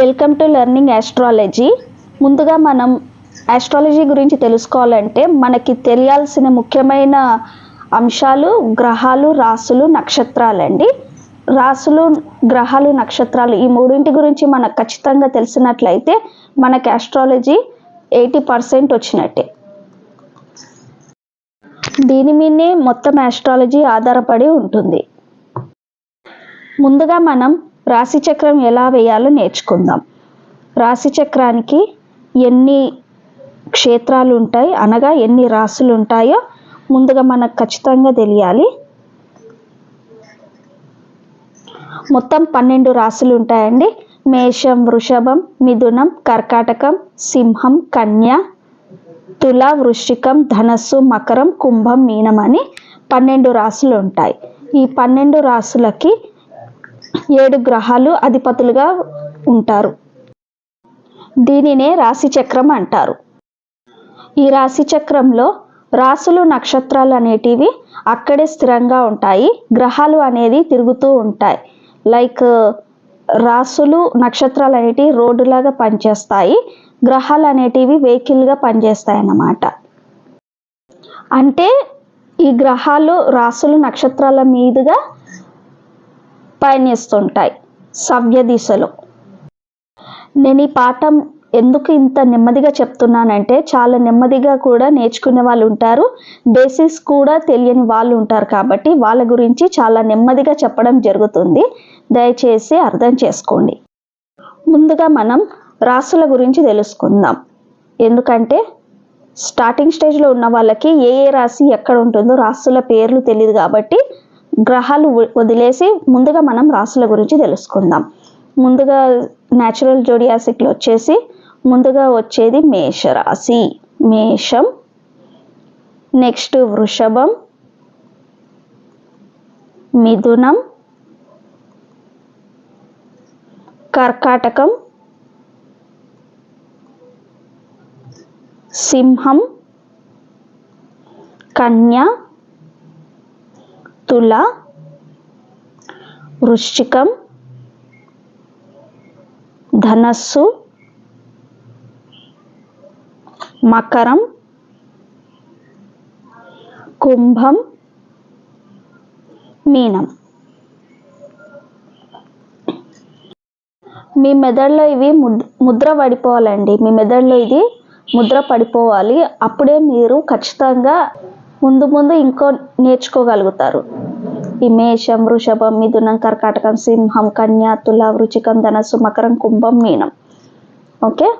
Welcome to learning astrology. ముందుగా మనం astrology గురించి తెలుసుకోవాలంటే మనకి తెలియాల్సిన ముఖ్యమైన అంశాలు గ్రహాలు రాసులు నక్షత్రాలండి. రాసులు గ్రహాలు నక్షత్రాలు ఈ మూడింటి గురించి మనకు ఖచ్చితంగా తెలిసినట్లయితే మనకి ఆస్ట్రాలజీ ఎయిటీ పర్సెంట్ వచ్చినట్టే. దీని మీదే మొత్తం ఆస్ట్రాలజీ ఆధారపడి ఉంటుంది. ముందుగా మనం రాశి చక్రం ఎలా వేయాలో నేర్చుకుందాం. రాశి చక్రానికి ఎన్ని క్షేత్రాలు ఉంటాయి అనగా ఎన్ని రాసులు ఉంటాయో ముందుగా మనకు ఖచ్చితంగా తెలియాలి. మొత్తం పన్నెండు రాసులు ఉంటాయండి. మేషం వృషభం మిథునం కర్కాటకం సింహం కన్య తుల వృశ్చికం ధనస్సు మకరం కుంభం మీనం అని పన్నెండు రాసులు ఉంటాయి. ఈ పన్నెండు రాసులకి ఏడు గ్రహాలు అధిపతులుగా ఉంటారు. దీనినే రాశి చక్రం అంటారు. ఈ రాశి చక్రంలో రాసులు నక్షత్రాలు అనేటివి అక్కడే స్థిరంగా ఉంటాయి. గ్రహాలు అనేది తిరుగుతూ ఉంటాయి. లైక్ రాసులు నక్షత్రాలు అనేటివి రోడ్డులాగా పనిచేస్తాయి. గ్రహాలు అనేటివి వెహికల్గా పనిచేస్తాయి అన్నమాట. అంటే ఈ గ్రహాలు రాసులు నక్షత్రాల మీదుగా పయనిస్తుంటాయి సవ్య దిశలో. నేను ఈ పాఠం ఎందుకు ఇంత నెమ్మదిగా చెప్తున్నానంటే చాలా నెమ్మదిగా కూడా నేర్చుకునే వాళ్ళు ఉంటారు. బేసిక్స్ కూడా తెలియని వాళ్ళు ఉంటారు కాబట్టి వాళ్ళ గురించి చాలా నెమ్మదిగా చెప్పడం జరుగుతుంది. దయచేసి అర్థం చేసుకోండి. ముందుగా మనం రాసుల గురించి తెలుసుకుందాం. ఎందుకంటే స్టార్టింగ్ స్టేజ్లో ఉన్న వాళ్ళకి ఏ ఏ రాశి ఎక్కడ ఉంటుందో రాసుల పేర్లు తెలియదు కాబట్టి గ్రహాలు వదిలేసి ముందుగా మనం రాసుల గురించి తెలుసుకుందాం. ముందుగా న్యాచురల్ జోడియాసిక్లో వచ్చేసి ముందుగా వచ్చేది మేషరాశి. మేషం నెక్స్ట్ వృషభం మిథునం కర్కాటకం సింహం కన్య తుల వృశ్చికం ధనస్సు మకరం కుంభం మీనం. మీ మెదడులో ఇవి ముద్ర పడిపోవాలండి. మీ మెదడులో ఇది ముద్ర పడిపోవాలి. అప్పుడే మీరు ఖచ్చితంగా ముందు ముందు ఇంకో నేర్చుకోగలుగుతారు. ఇది మేషం వృషభం మిథునం కర్కాటకం సింహం కన్య తుల వృచికం ధనస్సు మకరం కుంభం మీనం. ఓకే?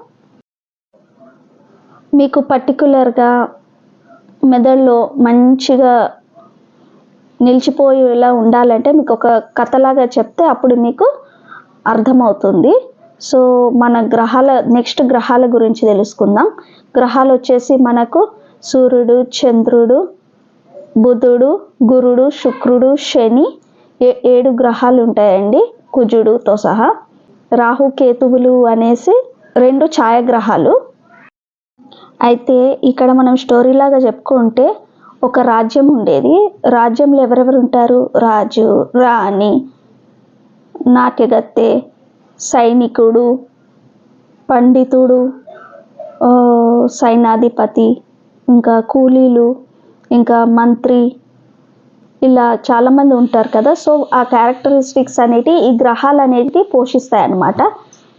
మీకు పర్టికులర్గా మెదడులో మంచిగా నిలిచిపోయేలా ఉండాలంటే మీకు ఒక కథలాగా చెప్తే అప్పుడు మీకు అర్థమవుతుంది. సో మన గ్రహాల నెక్స్ట్ గ్రహాల గురించి తెలుసుకుందాం. గ్రహాలు వచ్చేసి మనకు సూర్యుడు చంద్రుడు బుధుడు గురుడు శుక్రుడు శని ఏ ఏడు గ్రహాలు ఉంటాయండి కుజుడుతో సహా. రాహు కేతువులు అనేసి రెండు ఛాయాగ్రహాలు. అయితే ఇక్కడ మనం స్టోరీలాగా చెప్పుకుంటే ఒక రాజ్యం ఉండేది. రాజ్యంలో ఎవరెవరు ఉంటారు? రాజు రాణి నాట్యగత్తె సైనికుడు పండితుడు సైనాధిపతి ఇంకా కూలీలు ఇంకా మంత్రి ఇలా చాలామంది ఉంటారు కదా. సో ఆ క్యారెక్టరిస్టిక్స్ అనేటివి ఈ గ్రహాలు అనేటివి పోషిస్తాయి అన్నమాట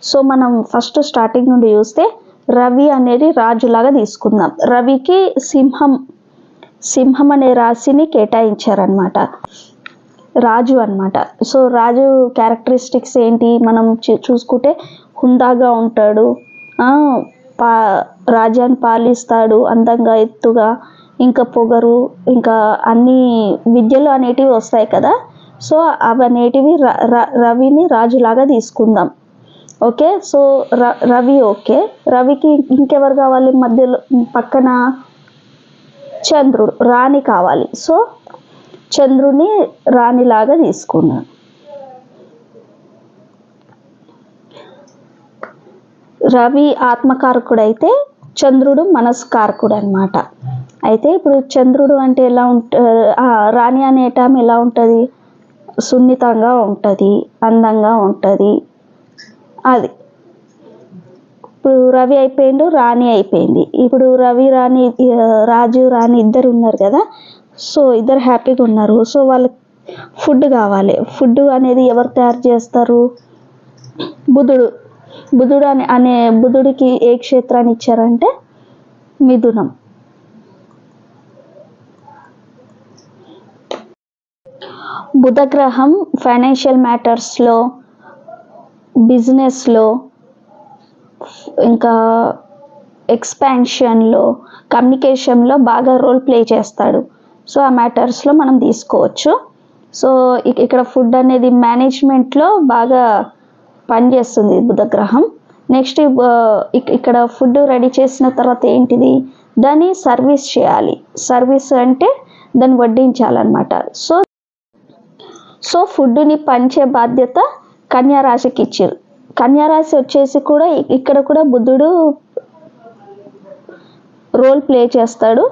సో మనం ఫస్ట్ స్టార్టింగ్ నుండి చూస్తే రవి అనేది రాజులాగా తీసుకుందాం. రవికి సింహం సింహం అనే రాశిని కేటాయించారనమాట రాజు అన్నమాట. సో రాజు క్యారెక్టరిస్టిక్స్ ఏంటి? మనం చూ- చూసుకుంటే హుందాగా ఉంటాడు. పా రాజ్యాన్ని పాలిస్తాడు అందంగా ఎత్తుగా ఇంకా పొగరు ఇంకా అన్ని విద్యలు అనేటివి వస్తాయి కదా. సో అవి అనేటివి ర- ర- రవిని రాజులాగా తీసుకుందాం. ఓకే? సో ర రవి ఓకే. రవికి ఇంకెవరు కావాలి? మధ్యలో పక్కన చంద్రుడు రాణి కావాలి. సో చంద్రుని రాణిలాగా తీసుకున్నాను రవి ఆత్మకారకుడైతే చంద్రుడు మనస్కారకుడు అనమాట అయితే ఇప్పుడు చంద్రుడు అంటే ఎలా ఉంట రాణి రాణి అనేటం ఎలా ఉంటుంది? సున్నితంగా ఉంటుంది అందంగా ఉంటుంది. అది. ఇప్పుడు రవి అయిపోయిండు రాణి అయిపోయింది. ఇప్పుడు రవి రాణి రాజు రాణి ఇద్దరు ఉన్నారు కదా సో ఇద్దరు హ్యాపీగా ఉన్నారు. సో వాళ్ళకి ఫుడ్ కావాలి. ఫుడ్ అనేది ఎవరు తయారు చేస్తారు? బుధుడు. బుధుడు అని అనే బుధుడికి ఏ క్షేత్రాన్ని ఇచ్చారంటే మిథునం. బుధగ్రహం ఫైనాన్షియల్ మ్యాటర్స్లో బిజినెస్లో ఇంకా ఎక్స్పాన్షన్లో కమ్యూనికేషన్లో బాగా రోల్ ప్లే చేస్తాడు. సో ఆ మ్యాటర్స్లో మనం తీసుకోవచ్చు. సో ఇక్కడ ఫుడ్ అనేది మేనేజ్మెంట్లో బాగా పనిచేస్తుంది బుధగ్రహం. నెక్స్ట్ ఇక్కడ ఫుడ్ రెడీ చేసిన తర్వాత ఏంటిది? దాన్ని సర్వీస్ చేయాలి. సర్వీస్ అంటే దాన్ని వడ్డించాలన్నమాట. సో సో ఫుడ్ని పంచే బాధ్యత కన్యారాశికి ఇచ్చారు. కన్యారాశి వచ్చేసి కూడా ఇక్కడ కూడా బుద్ధుడు రోల్ ప్లే చేస్తాడు.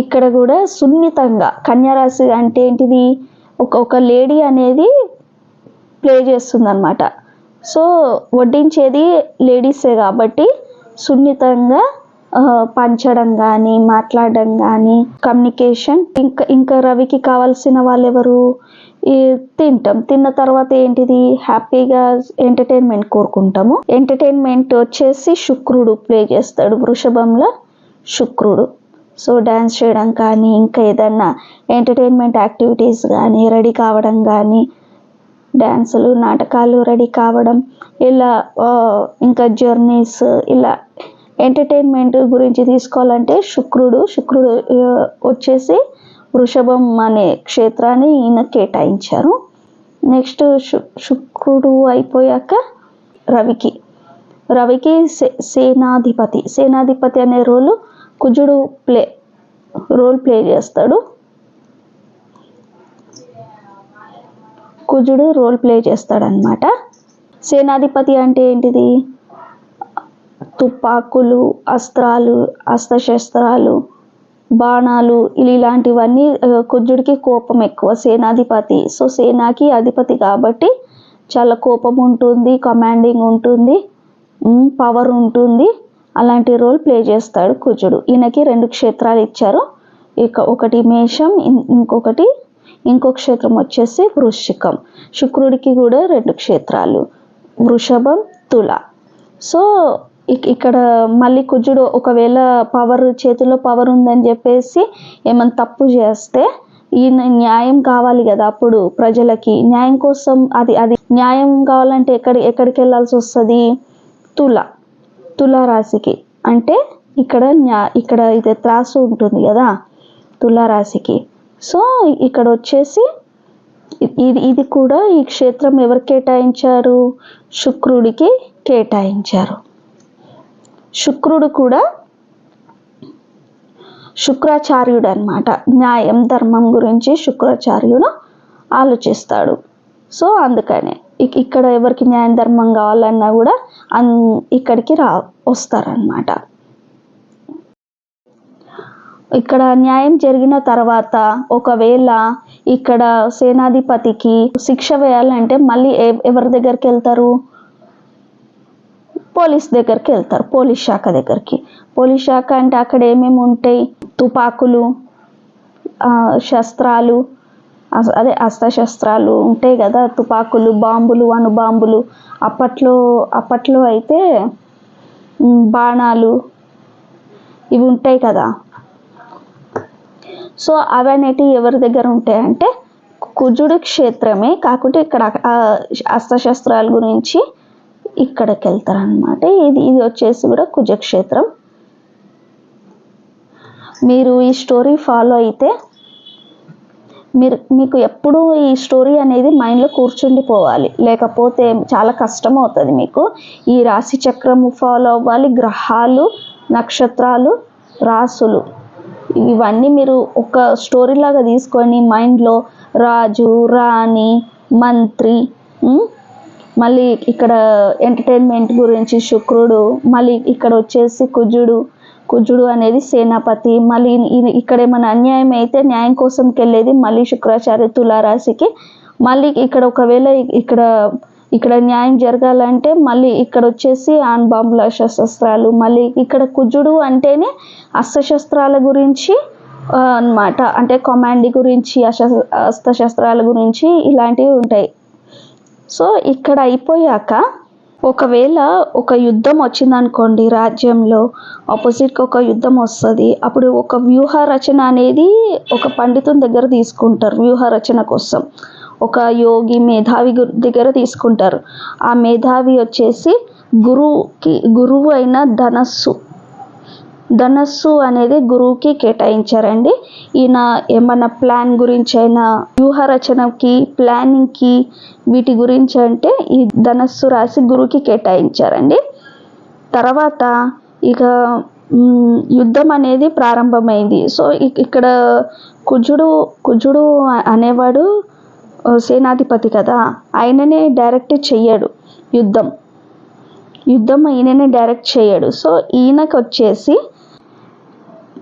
ఇక్కడ కూడా సున్నితంగా కన్యారాశి అంటే ఏంటిది? ఒక ఒక లేడీ అనేది ప్లే చేస్తుంది అనమాట సో వడ్డించేది లేడీసే కాబట్టి సున్నితంగా పంచడం కానీ మాట్లాడడం కానీ కమ్యూనికేషన్ ఇంకా ఇంకా రవికి కావాల్సిన వాళ్ళు ఎవరు ఈ తింటాం. తిన్న తర్వాత ఏంటిది? హ్యాపీగా ఎంటర్టైన్మెంట్ కోరుకుంటాము. ఎంటర్టైన్మెంట్ వచ్చేసి శుక్రుడు ప్లే చేస్తాడు. వృషభంలో శుక్రుడు. సో డ్యాన్స్ చేయడం కానీ ఇంకా ఏదన్నా ఎంటర్టైన్మెంట్ యాక్టివిటీస్ కానీ రెడీ కావడం కానీ డ్యాన్సులు నాటకాలు రెడీ కావడం ఇలా ఇంకా జర్నీస్ ఇలా ఎంటర్టైన్మెంట్ గురించి తీసుకోవాలంటే శుక్రుడు శుక్రుడు వచ్చేసి వృషభం అనే క్షేత్రాన్ని ఈయన కేటాయించారు. నెక్స్ట్ శు శుక్రుడు అయిపోయాక రవికి. రవికి సే సేనాధిపతి. సేనాధిపతి అనే రోలు కుజుడు ప్లే రోల్ ప్లే చేస్తాడు. కుజుడు రోల్ ప్లే చేస్తాడనమాట సేనాధిపతి అంటే ఏంటిది? తుపాకులు అస్త్రాలు అస్త్రశస్త్రాలు బాణాలు ఇలాంటివన్నీ కుజుడికి కోపం ఎక్కువ సేనాధిపతి. సో సేనాకి అధిపతి కాబట్టి చాలా కోపం ఉంటుంది కమాండింగ్ ఉంటుంది పవర్ ఉంటుంది. అలాంటి రోల్ ప్లే చేస్తాడు కుజుడు. ఈయనకి రెండు క్షేత్రాలు ఇచ్చారు. ఇక ఒకటి మేషం ఇంకొకటి ఇంకో క్షేత్రం వచ్చేసి వృశ్చికం. శుక్రుడికి కూడా రెండు క్షేత్రాలు వృషభం తుల. సో ఇక్కడ మళ్ళీ కుజుడు ఒకవేళ పవర్ చేతిలో పవర్ ఉందని చెప్పేసి ఏమైనా తప్పు చేస్తే ఈయన న్యాయం కావాలి కదా అప్పుడు ప్రజలకి. న్యాయం కోసం అది అది న్యాయం కావాలంటే ఎక్కడి ఎక్కడికి వెళ్ళాల్సి వస్తుంది? తుల తుల రాశికి. అంటే ఇక్కడ న్యా ఇక్కడ ఇది త్రాసు ఉంటుంది కదా తుల రాశికి. సో ఇక్కడ వచ్చేసి ఇది ఇది కూడా ఈ క్షేత్రం ఎవరు కేటాయించారు? శుక్రుడికి కేటాయించారు. శుక్రుడు కూడా శుక్రాచార్యుడు అనమాట న్యాయం ధర్మం గురించి శుక్రాచార్యుడు ఆలోచిస్తాడు. సో అందుకనే ఇక్కడ ఎవరికి న్యాయం ధర్మం కావాలన్నా కూడా అన్ ఇక్కడికి రా వస్తారనమాట ఇక్కడ న్యాయం జరిగిన తర్వాత ఒకవేళ ఇక్కడ సేనాధిపతికి శిక్ష వేయాలంటే మళ్ళీ ఎ- ఎవరి దగ్గరికి వెళ్తారు? పోలీస్ దగ్గరికి వెళ్తారు పోలీస్ శాఖ దగ్గరికి. పోలీస్ శాఖ అంటే అక్కడ ఏమేమి ఉంటాయి? తుపాకులు శస్త్రాలు అదే అస్త్రశస్త్రాలు ఉంటాయి కదా తుపాకులు బాంబులు అణుబాంబులు. అప్పట్లో అప్పట్లో అయితే బాణాలు ఇవి ఉంటాయి కదా. సో అవన్నీ ఎవరి దగ్గర ఉంటాయంటే కుజుడు క్షేత్రమే కాకుంటే ఇక్కడ అస్త్రశస్త్రాల గురించి ఇక్కడికి వెళ్తారనమాట ఇది ఇది వచ్చేసి కూడా కుజక్షేత్రం. మీరు ఈ స్టోరీ ఫాలో అయితే మీరు మీకు ఎప్పుడూ ఈ స్టోరీ అనేది మైండ్లో కూర్చుండిపోవాలి. లేకపోతే చాలా కష్టం అవుతుంది మీకు. ఈ రాశి చక్రము ఫాలో అవ్వాలి. గ్రహాలు నక్షత్రాలు రాసులు. ఇవన్నీ మీరు ఒక స్టోరీ లాగా తీసుకొని మైండ్లో రాజు రాణి మంత్రి మళ్ళీ ఇక్కడ ఎంటర్టైన్మెంట్ గురించి శుక్రుడు మళ్ళీ ఇక్కడ వచ్చేసి కుజుడు కుజుడు అనేది సేనాపతి మళ్ళీ ఇక్కడ ఏమైనా అన్యాయం అయితే న్యాయం కోసంకి వెళ్ళేది మళ్ళీ శుక్రాచార్య తులారాశికి. మళ్ళీ ఇక్కడ ఒకవేళ ఇక్కడ ఇక్కడ న్యాయం జరగాలంటే మళ్ళీ ఇక్కడ వచ్చేసి ఆన్ బాంబుల శస్త్రాలు మళ్ళీ ఇక్కడ కుజుడు అంటేనే అస్త్రశస్త్రాల గురించి అన్నమాట. అంటే కమాండ్ గురించి అశ అస్త్రశస్త్రాల గురించి ఇలాంటివి ఉంటాయి. సో ఇక్కడ అయిపోయాక ఒకవేళ ఒక యుద్ధం వచ్చిందనుకోండి రాజ్యంలో ఆపోజిట్కి ఒక యుద్ధం వస్తుంది అప్పుడు ఒక వ్యూహ రచన అనేది ఒక పండితుని దగ్గర తీసుకుంటారు వ్యూహ రచన కోసం. ఒక యోగి మేధావి దగ్గర తీసుకుంటారు. ఆ మేధావి వచ్చేసి గురువుకి గురువు అయిన ధనస్సు. ధనస్సు అనేది గురువుకి కేటాయించారండి. ఈయన ఏమన్నా ప్లాన్ గురించి అయినా వ్యూహ రచనకి ప్లానింగ్కి వీటి గురించి అంటే ఈ ధనస్సు రాసి గురువుకి కేటాయించారండి. తర్వాత ఇక యుద్ధం అనేది ప్రారంభమైంది. సో ఇక్కడ కుజుడు కుజుడు అనేవాడు సేనాధిపతి కదా ఆయననే డైరెక్ట్ చెయ్యడు యుద్ధం. యుద్ధం ఈయననే డైరెక్ట్ చేయడు సో ఈయనకు వచ్చేసి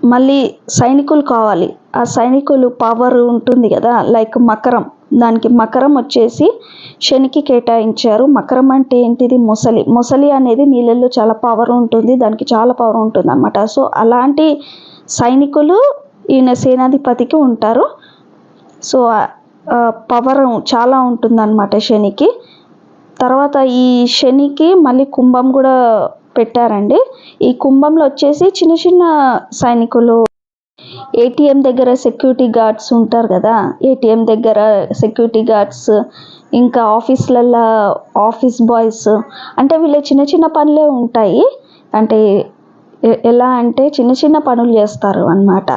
మళ్ళీ సైనికులు కావాలి. ఆ సైనికులు పవర్ ఉంటుంది కదా లైక్ మకరం. దానికి మకరం వచ్చేసి శనికి కేటాయించారు. మకరం అంటే ఏంటిది? మొసలి. మొసలి అనేది నీళ్ళల్లో చాలా పవర్ ఉంటుంది దానికి చాలా పవర్ ఉంటుంది అనమాట సో అలాంటి సైనికులు ఈయన సేనాధిపతికి ఉంటారు. సో పవర్ చాలా ఉంటుందన్నమాట శనికి. తర్వాత ఈ శనికి మళ్ళీ కుంభం కూడా పెట్టారండి. ఈ కుంభంలో వచ్చేసి చిన్న చిన్న సైనికులు ఏటీఎం దగ్గర సెక్యూరిటీ గార్డ్స్ ఉంటారు కదా. ఏటీఎం దగ్గర సెక్యూరిటీ గార్డ్స్ ఇంకా ఆఫీస్లలో ఆఫీస్ బాయ్స్ అంటే వీళ్ళ చిన్న చిన్న పనులే ఉంటాయి. అంటే ఎలా అంటే చిన్న చిన్న పనులు చేస్తారు అన్నమాట.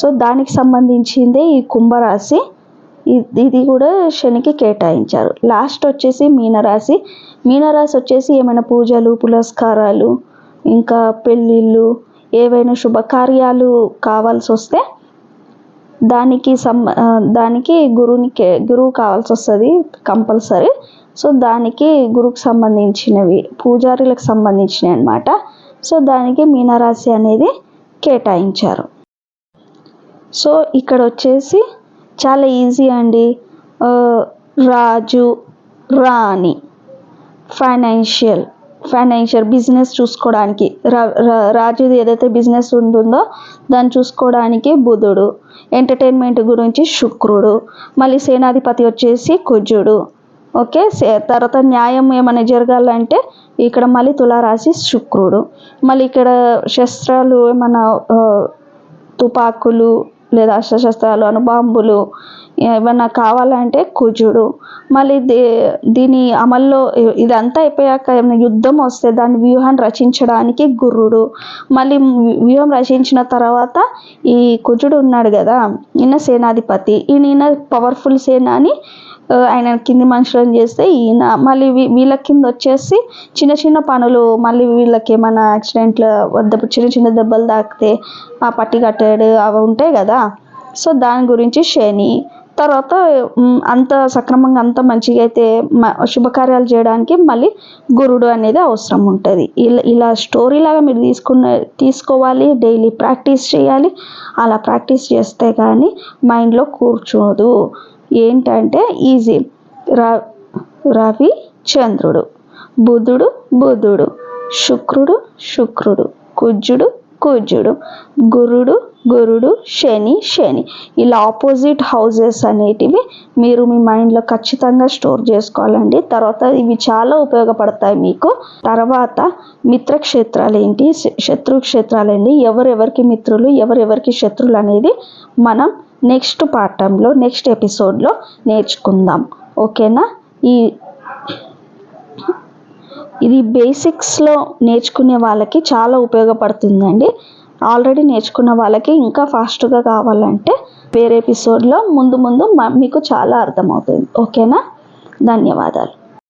సో దానికి సంబంధించిందే ఈ కుంభరాశి. ఇది కూడా శనికి కేటాయించారు. లాస్ట్ వచ్చేసి మీనరాశి. మీనరాశి వచ్చేసి ఏమైనా పూజలు పురస్కారాలు ఇంకా పెళ్ళిళ్ళు ఏవైనా శుభకార్యాలు కావాల్సి వస్తే దానికి సం దానికి గురువుని కే- గురువు కావాల్సి వస్తుంది కంపల్సరీ. సో దానికి గురువుకు సంబంధించినవి పూజారులకు సంబంధించినవి అనమాట సో దానికి మీనరాశి అనేది కేటాయించారు. సో ఇక్కడ వచ్చేసి చాలా ఈజీ అండి. Raju Rani financial financial business చూసుకోవడానికి. రా రాజుది ఏదైతే బిజినెస్ ఉంటుందో దాన్ని చూసుకోవడానికి బుధుడు. ఎంటర్టైన్మెంట్ గురించి శుక్రుడు. మళ్ళీ సేనాధిపతి వచ్చేసి కుజుడు. ఓకే? సే- తర్వాత న్యాయం ఏమైనా జరగాలంటే ఇక్కడ మళ్ళీ తులారాశి శుక్రుడు. మళ్ళీ ఇక్కడ శస్త్రాలు ఏమైనా తుపాకులు లేదా అస్త్రశస్త్రాలు అణుబాంబులు ఏమన్నా కావాలంటే కుజుడు. మళ్ళీ దీ దీని అమల్లో ఇదంతా అయిపోయాక ఏమైనా యుద్ధం వస్తే దాని వ్యూహాన్ని రచించడానికి గురుడు. మళ్ళీ వ్యూహం రచించిన తర్వాత ఈ కుజుడు ఉన్నాడు కదా ఈయన సేనాధిపతి. ఈయన పవర్ఫుల్ సేనాని అని ఆయన కింది మనుషులను చేస్తే ఈయన మళ్ళీ వీ- వీళ్ళ కింద వచ్చేసి చిన్న చిన్న పనులు మళ్ళీ వీళ్ళకి ఏమైనా యాక్సిడెంట్లు వద్ద చిన్న చిన్న దెబ్బలు తాకితే ఆ పట్టి కట్టాడు అవి ఉంటాయి కదా. సో దాని గురించి శని తర్వాత అంత సక్రమంగా అంత మంచిగా అయితే శుభకార్యాలు చేయడానికి మళ్ళీ గురుడు అనేది అవసరం ఉంటుంది. ఇలా ఇలా స్టోరీ లాగా మీరు తీసుకున్న తీసుకోవాలి డైలీ ప్రాక్టీస్ చేయాలి. అలా ప్రాక్టీస్ చేస్తే కానీ మైండ్లో కూర్చోదు. ఏంటంటే ఈజీ. రా రవి చంద్రుడు బుధుడు బుధుడు శుక్రుడు శుక్రుడు కుజుడు కుజుడు గురుడు గురుడు శని శని. ఇలా ఆపోజిట్ హౌజెస్ అనేటివి మీరు మీ మైండ్లో ఖచ్చితంగా స్టోర్ చేసుకోవాలండి. తర్వాత ఇవి చాలా ఉపయోగపడతాయి మీకు. తర్వాత మిత్రక్షేత్రాలు ఏంటి? శ- శత్రు క్షేత్రాలు ఏంటి ఎవరెవరికి మిత్రులు ఎవరెవరికి శత్రువులు అనేది మనం నెక్స్ట్ పాఠంలో నెక్స్ట్ ఎపిసోడ్లో నేర్చుకుందాం. ఓకేనా? ఈ ఇది బేసిక్స్లో నేర్చుకునే వాళ్ళకి చాలా ఉపయోగపడుతుందండి. ఆల్రెడీ నేర్చుకున్న వాళ్ళకి ఇంకా ఫాస్ట్గా కావాలంటే వేరే ఎపిసోడ్లో ముందు ముందు మీకు చాలా అర్థమవుతుంది. ఓకేనా? ధన్యవాదాలు.